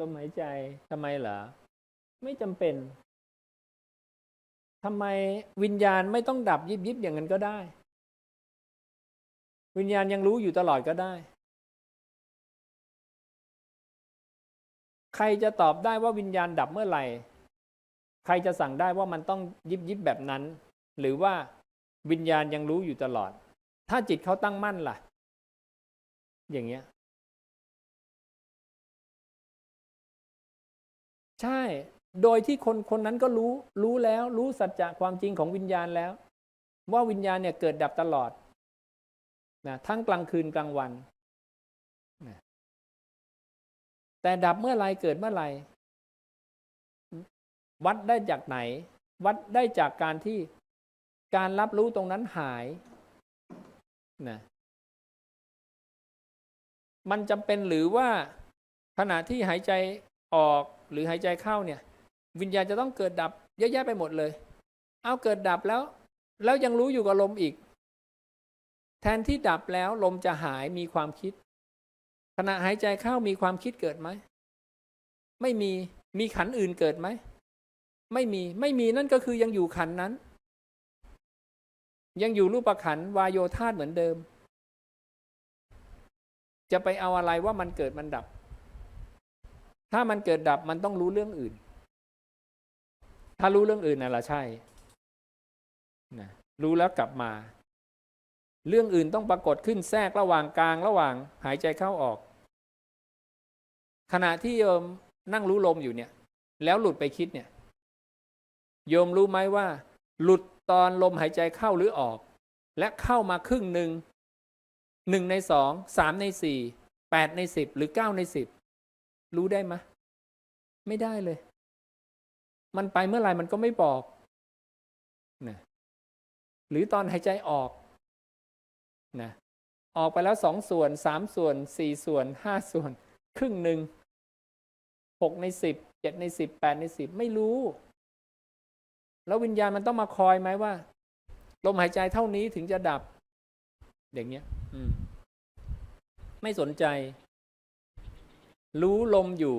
ลมหายใจทำไมเหรอ ไม่จำเป็นทำไมวิญญาณไม่ต้องดับยิบยิบอย่างนั้นก็ได้ วิญญาณยังรู้อยู่ตลอดก็ได้ ใครจะตอบได้ว่าวิญญาณดับเมื่อไหร่ ใครจะสั่งได้ว่ามันต้องยิบยิบแบบนั้น หรือว่าวิญญาณยังรู้อยู่ตลอด ถ้าจิตเขาตั้งมั่นล่ะ อย่างเงี้ย ใช่ โดยที่คนคนนั้นก็รู้ รู้แล้ว รู้สัจจะความจริงของวิญญาณแล้ว ว่าวิญญาณเนี่ยเกิดดับตลอดนะทั้งกลางคืนกลางวันนะแต่ดับเมื่อไรเกิดเมื่อไรวัดได้จากไหน วัดได้จากการที่การรับรู้ตรงนั้นหายนะมันจำเป็นหรือว่าขณะที่หายใจ ออกหรือหายใจเข้าเนี่ย วิญญาณจะต้องเกิดดับเยอะแยะไปหมดเลย เอาเกิดดับแล้ว แล้วยังรู้อยู่กับลมอีก แทนที่ดับแล้วลมจะหายมีความคิด ขณะหายใจเข้ามีความคิดเกิดไหมไม่มีมีขันอื่นเกิดไหมไม่มีไม่มีนั่นก็คือยังอยู่ขันนั้น ยังอยู่รูปขันวายโยธาเหมือนเดิม จะไปเอาอะไรว่ามันเกิดมันดับ ถ้ามันเกิดดับมันต้องรู้เรื่องอื่น ถ้ารู้เรื่องอื่นน่ะละใช่นะรู้แล้วกลับมา เรื่องอื่นต้องปรากฏขึ้นแทรกระหว่างกลางระหว่างหายใจเข้าออก ขณะที่โยมนั่งรู้ลมอยู่เนี่ย แล้วหลุดไปคิดเนี่ย โยมรู้ไหมว่า หลุดตอนลมหายใจเข้าหรือออก และเข้ามาครึ่งหนึ่งหนึ่งในสองสามในสี่แปดในสิบหรือเก้าในสิบ รู้ได้ไหมไม่ได้เลย มันไปเมื่อไหร่มันก็ไม่บอกนะหรือตอนหายใจออกนะออกไปแล้วสองส่วนสามส่วนสี่ส่วนห้าส่วน ครึ่งหนึ่งหกในสิบเจ็ดในสิบแปดในสิบไม่รู้ แล้ววิญญาณมันต้องมาคอยไหมว่าลมหายใจเท่านี้ถึงจะดับ อย่างเงี้ย อืม ไม่สนใจ รู้ลมอยู่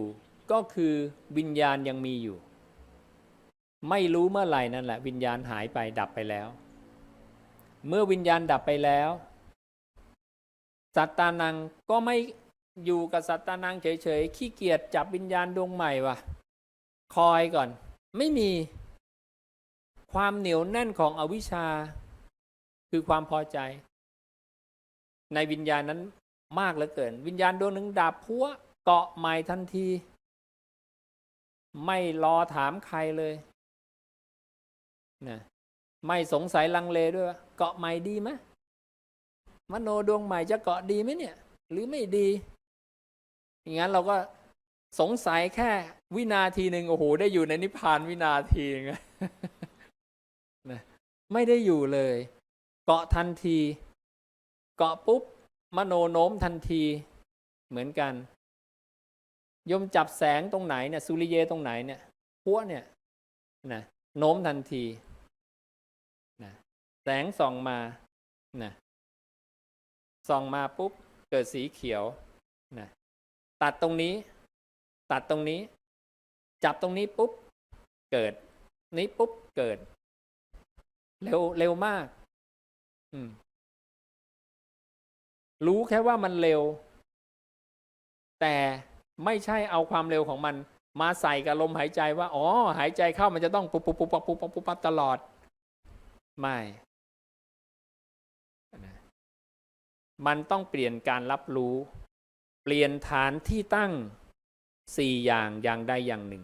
ก็คือวิญญาณยังมีอยู่ ไม่รู้เมื่อไหร่นั่นแหละ วิญญาณหายไปดับไปแล้ว เมื่อวิญญาณดับไปแล้ว สัตตานังก็ไม่อยู่กับสัตตานังเฉยๆขี้เกียจจับวิญญาณดวงใหม่วะคอยก่อน ไม่มีความเหนียวแน่นของอวิชชา คือความพอใจ ในวิญญาณนั้นมากเหลือเกิน วิญญาณดวงหนึ่งดับพัว เกาะใหม่ทันที ไม่รอถามใครเลยนะไม่สงสัยลังเลด้วยว่าเกาะใหม่ดีไหมมโนดวงใหม่จะเกาะดีไหมเนี่ย หรือไม่ดี อย่างนั้นเราก็สงสัยแค่วินาทีหนึ่งโอ้โหได้อยู่ในนิพพานวินาทีนึงนะไม่ได้อยู่เลย เกาะทันที เกาะปุ๊บ มโนโน้มทันที เหมือนกัน ยมจับแสงตรงไหนเนี่ยสุริเยตรงไหนเนี่ยพัวเนี่ยนะโน้มทันทีนะแสงส่องมานะส่องมาปุ๊บเกิดสีเขียวนะตัดตรงนี้ ตัดตรงนี้ จับตรงนี้ปุ๊บเกิด นี้ปุ๊บเกิด เร็วเร็วมาก อืมรู้แค่ว่ามันเร็ว แต่ ไม่ใช่เอาความเร็วของมัน มาใส่กับลมหายใจว่า อ๋อ หายใจเข้ามันจะต้องปุ๊บปุ๊บปุ๊บปุ๊บปุ๊บปุ๊บปุ๊บตลอด ไม่ มันต้องเปลี่ยนการรับรู้ เปลี่ยนฐานที่ตั้งสี่อย่างอย่างใดอย่างหนึ่ง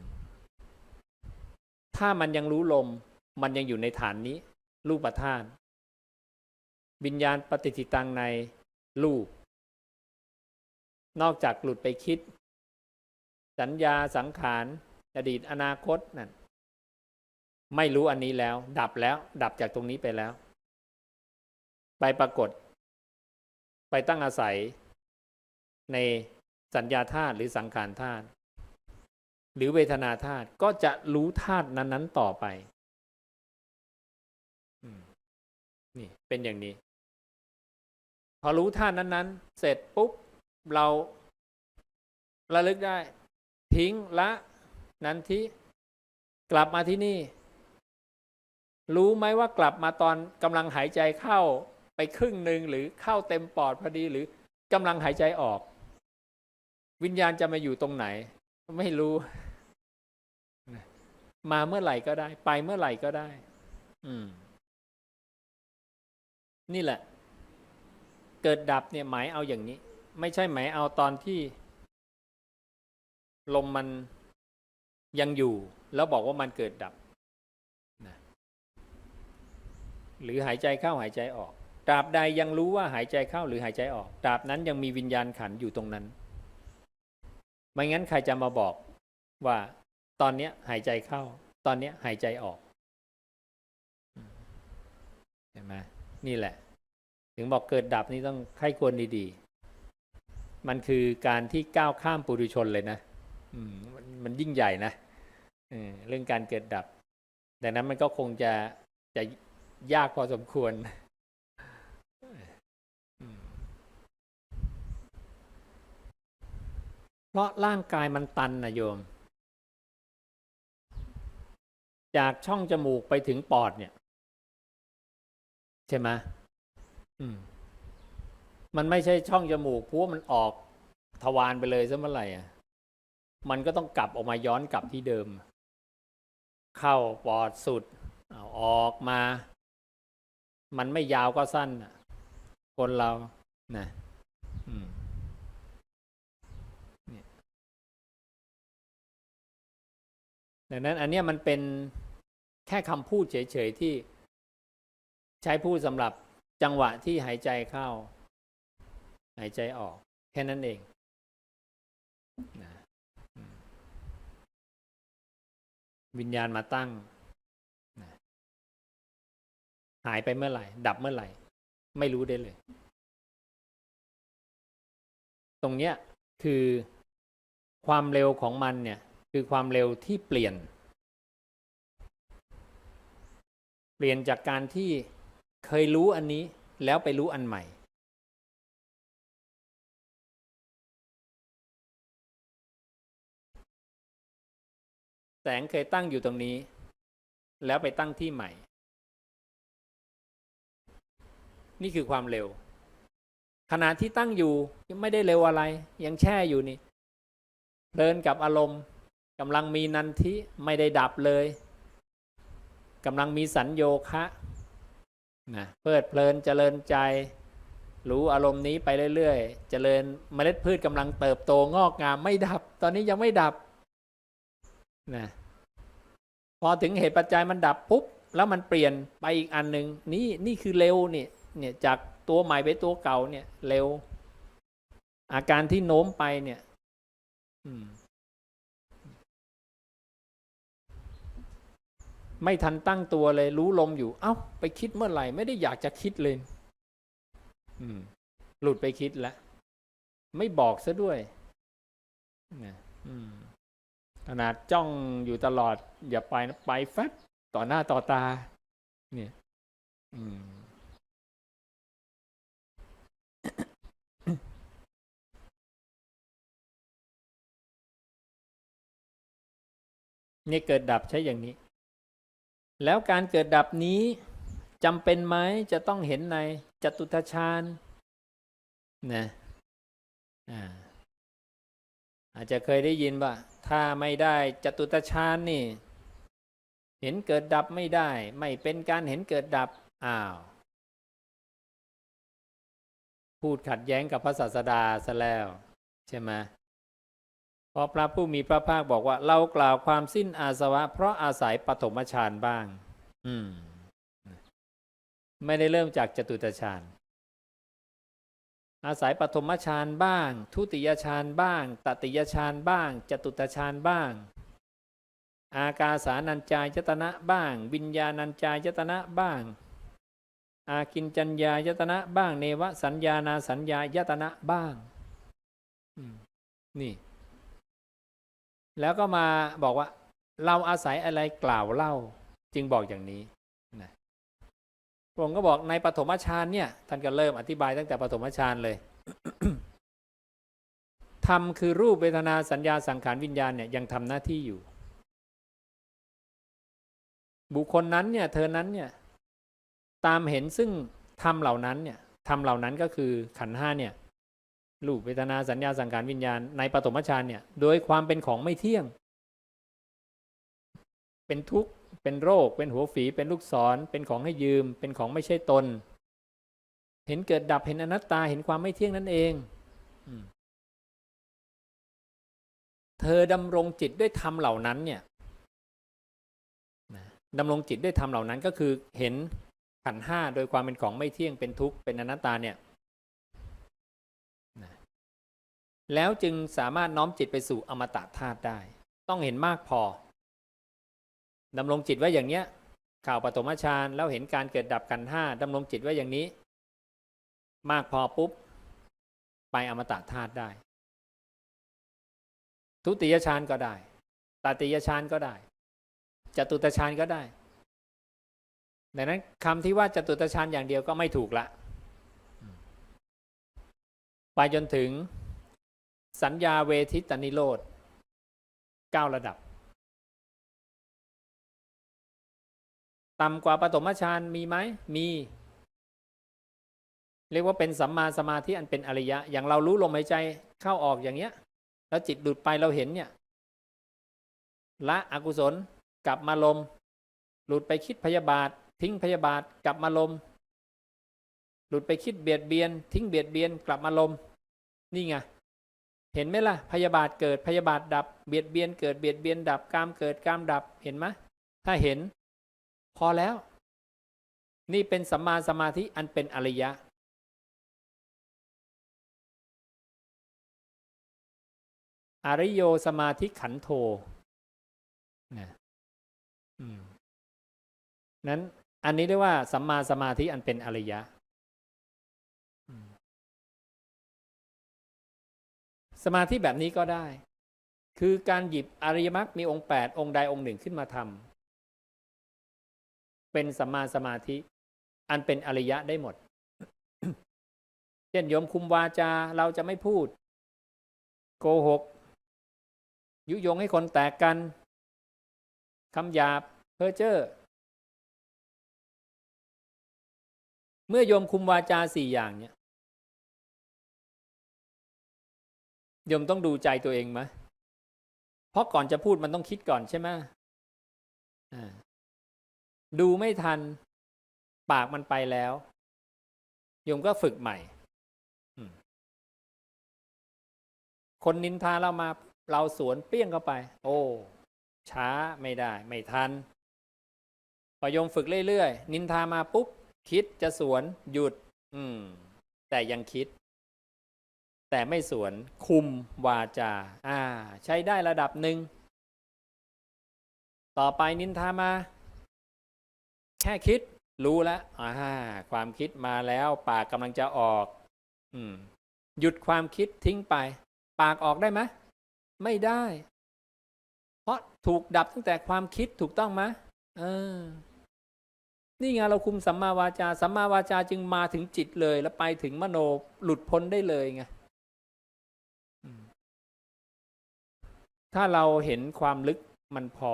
ถ้ามันยังรู้ลม มันยังอยู่ในฐานนี้ รูปธาตุวิญญาณปฏิทิตังในรูป นอกจากหลุดไปคิด สัญญาสังขารอดีตอนาคตนั่นไม่รู้อันนี้แล้ว ดับแล้ว ดับจากตรงนี้ไปแล้ว ไปปรากฏ ไปตั้งอาศัย ในสัญญาธาตุหรือสังขารธาตุหรือเวทนาธาตุก็จะรู้ธาตุนั้นๆต่อไปนี่เป็นอย่างนี้ พอรู้ธาตุนั้น ๆ เสร็จปุ๊บ เราระลึกได้ ทิ้งละนันทิกลับมาที่นี่ รู้ไหมว่ากลับมาตอนกำลังหายใจเข้าไปครึ่งหนึ่งหรือเข้าเต็มปอดพอดีหรือกำลังหายใจออก วิญญาณจะมาอยู่ตรงไหน ไม่รู้ มาเมื่อไหร่ก็ได้ ไปเมื่อไหร่ก็ได้ อืม นี่แหละ เกิดดับเนี่ยหมายเอาอย่างนี้ ไม่ใช่หมายเอาตอนที่ ลมมันยังอยู่ แล้วบอกว่ามันเกิดดับนะหรือหายใจเข้าหายใจออกตราบใดยังรู้ว่าหายใจเข้าหรือหายใจออกตราบนั้นยังมีวิญญาณขันอยู่ตรงนั้น ไม่งั้นใครจะมาบอกว่าตอนเนี้ยหายใจเข้า ตอนเนี้ยหายใจออกเห็นไหมนี่แหละ ถึงบอกเกิดดับนี่ต้องใครควรดีๆ มันคือการที่ก้าวข้ามปุถุชนเลยนะ มันมันยิ่งใหญ่นะเรื่องการเกิดดับ ดังนั้นมันก็คงจะจะยากพอสมควร เพราะร่างกายมันตันนะโยม จากช่องจมูกไปถึงปอดเนี่ย ใช่ไหมมันไม่ใช่ช่องจมูกเพราะว่ามันออกทวารไปเลยซะเมื่อไหร่อะ มันก็ต้องกลับออกมาย้อนกลับที่เดิม เข้าปอดสุดเอาออกมา มันไม่ยาวก็สั้นน่ะคนเรานะนี่ดังนั้นอันนี้มันเป็นแค่คำพูดเฉยๆที่ใช้พูดสำหรับจังหวะที่หายใจเข้า หายใจออก แค่นั้นเองนะอืม วิญญาณมาตั้ง หายไปเมื่อไหร่ ดับเมื่อไหร่ ไม่รู้ได้เลย ตรงเนี้ยคือความเร็วของมันเนี่ย คือความเร็วที่เปลี่ยน เปลี่ยนจากการที่เคยรู้อันนี้แล้วไปรู้อันใหม่ แสงเคยตั้งอยู่ตรงนี้ แล้วไปตั้งที่ใหม่ นี่คือความเร็ว ขณะที่ตั้งอยู่ยังไม่ได้เร็วอะไร ยังแช่อยู่นี่เพลินกับอารมณ์กำลังมีนันทิไม่ได้ดับเลยกำลังมีสัญโยคะนะเพลิดเพลินเจริญใจ รู้อารมณ์นี้ไปเรื่อยๆ เจริญเมล็ดพืชกำลังเติบโตงอกงามไม่ดับ ตอนนี้ยังไม่ดับ นะพอถึงเหตุปัจจัยมันดับปุ๊บ แล้วมันเปลี่ยนไปอีกอันหนึ่งนี่นี่คือเร็วเนี่ยเนี่ยจากตัวใหม่ไปตัวเก่าเนี่ยเร็ว อาการที่โน้มไปเนี่ย อืมไม่ทันตั้งตัวเลยรู้ลมอยู่ เอ้า ไปคิดเมื่อไหร่ ไม่ได้อยากจะคิดเลย อืม หลุดไปคิดแล้ว ไม่บอกซะด้วยนะอืม ขนาดจ้องอยู่ตลอด อย่าไปนะไปแฟบต่อหน้าต่อตา เนี่ย อืมนี่เกิดดับใช้อย่างนี้ แล้วการเกิดดับนี้จำเป็นไหมจะต้องเห็นในจตุตฌานนะอ่าอาจจะเคยได้ยินว่า ถ้าไม่ได้จตุตฌานนี่ เห็นเกิดดับไม่ได้ ไม่เป็นการเห็นเกิดดับ อ้าว พูดขัดแย้งกับพระศาสดาซะแล้ว ใช่ไหมพราะพระผู้มีพระภาคบอกว่า เรากล่าวความสิ้นอาสวะ เพราะอาศัยปฐมฌานบ้าง อืม ไม่ได้เริ่มจากจตุตฌาน อาศัยปฐมฌานบ้าง ทุติยฌานบ้าง ตติยฌานบ้าง จตุตฌานบ้าง อากาสานัญจายตนะบ้าง วิญญาณัญจายตนะบ้าง อากินจัญญายตนะบ้าง เนวสัญญานาสัญญายตนะบ้างนี่ แล้วก็มาบอกว่า เราอาศัยอะไรกล่าวเล่า จึงบอกอย่างนี้ นะผมก็บอกในปฐมฌานเนี่ยท่านก็เริ่มอธิบายตั้งแต่ปฐมฌานเลยธรรมคือรูปเวทนาสัญญาสังขารวิญญาณเนี่ยยังทำหน้าที่อยู่ บุคคลนั้นเนี่ยเธอนั้นเนี่ยตามเห็นซึ่งธรรมเหล่านั้นเนี่ยธรรมเหล่านั้นก็คือขันห้าเนี่ยรูปเวทนาสัญญาสังขารวิญญาณในปฐมฌานเนี่ยโดยความเป็นของไม่เที่ยง เป็นทุกข์ เป็นโรค เป็นหัวฝีเป็นลูกศร เป็นของให้ยืม เป็นของไม่ใช่ตน เห็นเกิดดับเห็นอนัตตาเห็นความไม่เที่ยงนั่นเองเธอดำรงจิตด้วยธรรมเหล่านั้น เนี่ยดำรงจิตด้วยธรรมเหล่านั้นก็คือเห็นขันห้าโดยความเป็นของไม่เที่ยงเป็นทุกข์เป็นอนัตตาเนี่ยแล้วจึงสามารถน้อมจิตไปสู่อมตะธาตุได้ ต้องเห็นมากพอ ดำรงจิตไว้อย่างเนี้ย ข่าวปฐมฌานแล้วเห็นการเกิดดับกันห้าดำรงจิตไว้อย่างนี้ มากพอปุ๊บ ไปอมตะธาตุได้ ทุติยฌานก็ได้ตติยฌานก็ได้จตุตฌานก็ได้ดังนั้นคำที่ว่าจตุตฌานอย่างเดียวก็ไม่ถูกละไปจนถึงสัญญาเวทิตนิโรธเก้าระดับ ต่ำกว่าปฐมฌานมีไหมมี เรียกว่าเป็นสัมมาสมาธิอันเป็นอริยะ อย่างเรารู้ลมหายใจเข้าออกอย่างเงี้ย แล้วจิตหลุดไปเราเห็นเนี่ยละอกุศลกลับมาลม หลุดไปคิดพยาบาท ทิ้งพยาบาทกลับมาลม หลุดไปคิดเบียดเบียน ทิ้งเบียดเบียนกลับมาลม นี่ไงเห็นไหมล่ะ พยาบาทเกิดพยาบาทดับ เบียดเบียนเกิดเบียดเบียนดับกามเกิดกามดับเห็นไหมถ้าเห็น พอแล้ว นี่เป็นสัมมาสมาธิอันเป็นอริยะ อริโยสมาธิขันโทนะนั้นอันนี้เรียกว่าสัมมาสมาธิอันเป็นอริยะ สมาธิแบบนี้ก็ได้ คือการหยิบอริยมรรคมีองค์แปดองค์ใดองค์หนึ่งขึ้นมาทำ เป็นสัมมาสมาธิ อันเป็นอริยะได้หมด เช่นโยมคุมวาจาเราจะไม่พูด โกหก ยุยงให้คนแตกกันคำหยาบเพ้อเจ้อเมื่อโยมคุมวาจาสี่อย่างเนี่ยโยมต้องดูใจตัวเองไหมเพราะก่อนจะพูดมันต้องคิดก่อนใช่ไหมอ่า ดูไม่ทัน ปากมันไปแล้ว โยมก็ฝึกใหม่ คนนินทาเรามา เราสวนเปี้ยงเข้าไป โอ้ ช้าไม่ได้ ไม่ทัน พอโยมฝึกเรื่อยๆ นินทามาปุ๊บ คิดจะสวนหยุด อืม แต่ยังคิด แต่ไม่สวน คุมวาจา อ่า ใช้ได้ระดับหนึ่ง ต่อไปนินทามา แค่คิดรู้แล้วอ่าความคิดมาแล้วปากกำลังจะออก อืม หยุดความคิดทิ้งไป ปากออกได้ไหมไม่ได้ เพราะถูกดับตั้งแต่ความคิดถูกต้องไหมเออ นี่ไงเราคุมสัมมาวาจาสัมมาวาจาจึงมาถึงจิตเลย แล้วไปถึงมโนหลุดพ้นได้เลยไงถ้าเราเห็นความลึกมันพอ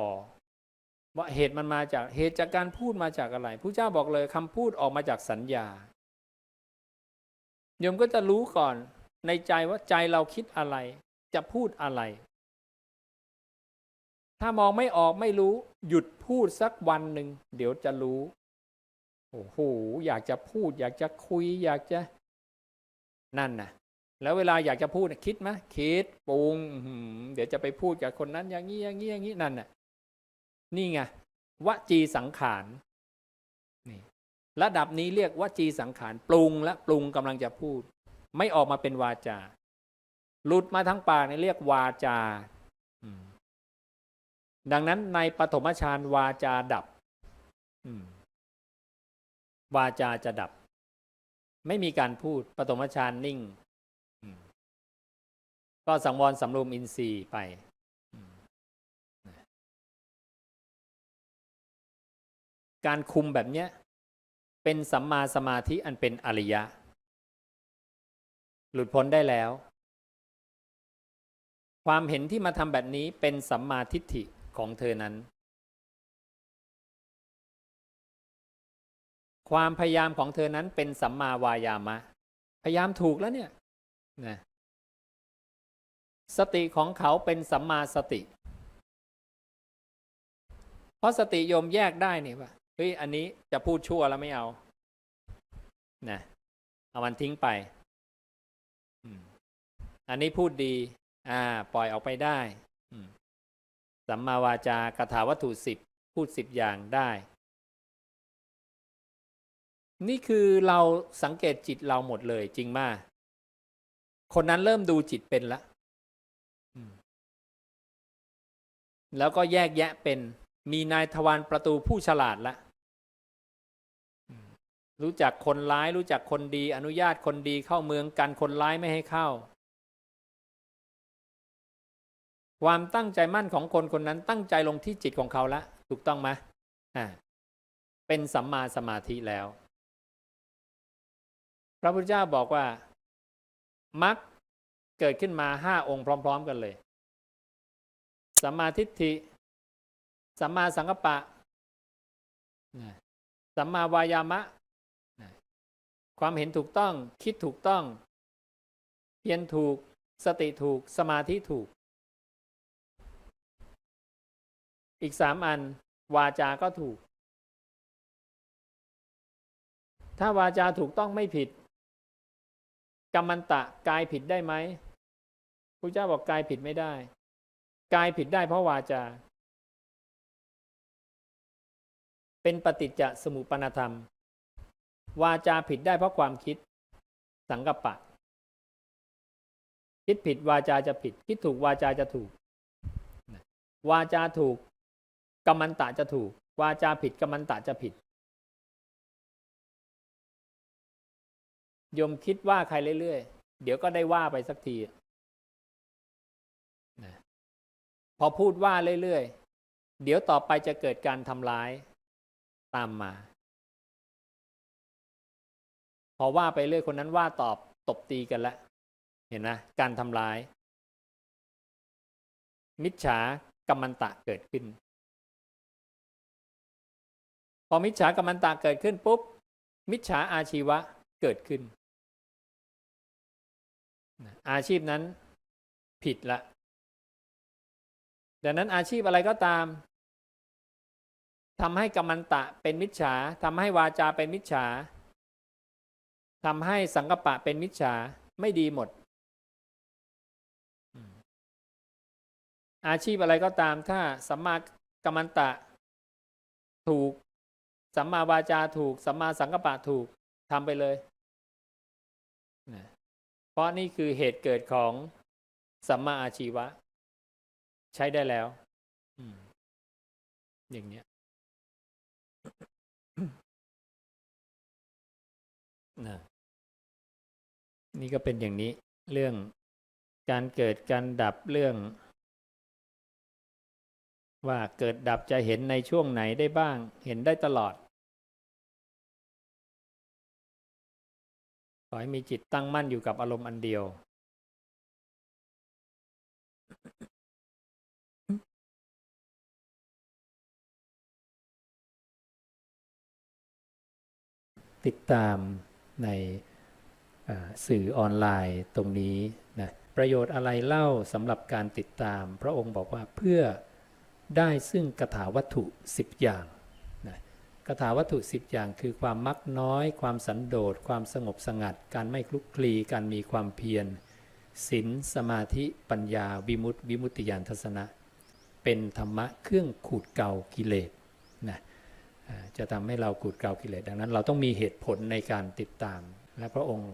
ว่าเหตุมันมาจากเหตุจากการพูดมาจากอะไรผู้เจ้าบอกเลยคำพูดออกมาจากสัญญาโยมก็จะรู้ก่อนในใจว่าใจเราคิดอะไร จะพูดอะไร ถ้ามองไม่ออกไม่รู้ หยุดพูดสักวันหนึ่งเดี๋ยวจะรู้โอ้โหอยากจะพูด อยากจะคุย อยากจะนั่นนะแล้วเวลาอยากจะพูดคิดไหมคิดปรุงเดี๋ยวจะไปพูดกับคนนั้นอย่างนี้อย่างนี้อย่างนี้นั่นน่ะ นี่ไงวจีสังขารนี่ระดับนี้เรียกวจีสังขารปรุงและปรุงกำลังจะพูด ไม่ออกมาเป็นวาจาหลุดมาทั้งปากนี่เรียกวาจาดังนั้นในปฐมฌานวาจาดับวาจาจะดับ ไม่มีการพูดปฐมฌานนิ่ง ก็สังวรสำรวมอินทรีย์ไป การคุมแบบเนี้ยเป็นสัมมาสมาธิอันเป็นอริยะ หลุดพ้นได้แล้ว ความเห็นที่มาทำแบบนี้เป็นสัมมาทิฏฐิของเธอนั้น ความพยายามของเธอนั้นเป็นสัมมาวายามะ พยายามถูกแล้วเนี่ยนะสติของเขาเป็นสัมมาสติ เพราะสติโยมแยกได้นี่ว่า เฮ้ยอันนี้จะพูดชั่วแล้วไม่เอานะเอามันทิ้งไปอันนี้พูดดี อ่า ปล่อยออกไปได้สัมมาวาจากถาวัตถุสิบพูดสิบอย่างได้ นี่คือเราสังเกตจิตเราหมดเลยจริงมาก คนนั้นเริ่มดูจิตเป็นละแล้วก็แยกแยะเป็นมีนายทวารประตูผู้ฉลาดละ รู้จักคนร้ายรู้จักคนดี อนุญาตคนดีเข้าเมืองกันคนร้ายไม่ให้เข้า ความตั้งใจมั่นของคนคนนั้นตั้งใจลงที่จิตของเขาละ ถูกต้องไหมอ่าเป็นสัมมาสมาธิแล้ว พระพุทธเจ้าบอกว่ามักเกิดขึ้นมาห้าองค์พร้อม ๆ กันเลยสัมมาทิฏฐิสัมมาสังกัปปะสัมมาวายามะ ความเห็นถูกต้อง คิดถูกต้อง เพียรถูก สติถูก สมาธิถูก อีกสามอัน วาจาก็ถูก ถ้าวาจาถูกต้องไม่ผิดกรรมันตะกายผิดได้ไหมพระเจ้าบอกกายผิดไม่ได้ กายผิดได้เพราะวาจา เป็นปฏิจจสมุปนธรรม วาจาผิดได้เพราะความคิด สังกปปะ คิดผิดวาจาจะผิด คิดถูกวาจาจะถูก วาจาถูกกรรมันตะจะถูก วาจาผิดกรรมันตะจะผิดโยมคิดว่าใครเรื่อยๆ เดี๋ยวก็ได้ว่าไปสักทีนะพอพูดว่าเรื่อยๆ เดี๋ยวต่อไปจะเกิดการทำร้ายตามมา พอว่าไปเรื่อยคนนั้นว่าตอบตบตีกันแล้วเห็นไหมการทำร้าย มิจฉากรรมันตะเกิดขึ้น พอมิจฉากรรมันตะเกิดขึ้นปุ๊บ มิจฉาอาชีวะเกิดขึ้น อาชีพนั้นผิดละดังนั้นอาชีพอะไรก็ตามทำให้กัมมันตะเป็นมิจฉาทำให้วาจาเป็นมิจฉา ทำให้สังกปะเป็นมิจฉาไม่ดีหมด อาชีพอะไรก็ตามถ้าสัมมากัมมันตะ ถูก สัมมาวาจาถูก สัมมาสังกปะถูกทำไปเลย เพราะนี่คือเหตุเกิดของสัมมาอาชีวะ ใช้ได้แล้วอืมอย่างเนี้ยนะ นี่ก็เป็นอย่างนี้เรื่องการเกิดการดับเรื่อง ว่าเกิดดับจะเห็นในช่วงไหนได้บ้าง เห็นได้ตลอด ขอให้มีจิตตั้งมั่นอยู่กับอารมณ์อันเดียว ติดตามใน สื่อออนไลน์ตรงนี้นะประโยชน์อะไรเล่าสำหรับการติดตาม พระองค์บอกว่าเพื่อได้ซึ่งกถาวัตถุ 10 อย่างนะกถาวัตถุ 10 อย่างคือความมักน้อย ความสันโดษ ความสงบสงัด การไม่คลุกคลี การมีความเพียรศีลสมาธิปัญญาวิมุตติวิมุตติญาณทัศนะ เป็นธรรมะเครื่องขูดเกากิเลสนะจะทำให้เราขูดเกลากิเลสดังนั้นเราต้องมีเหตุผลในการติดตาม และพระองค์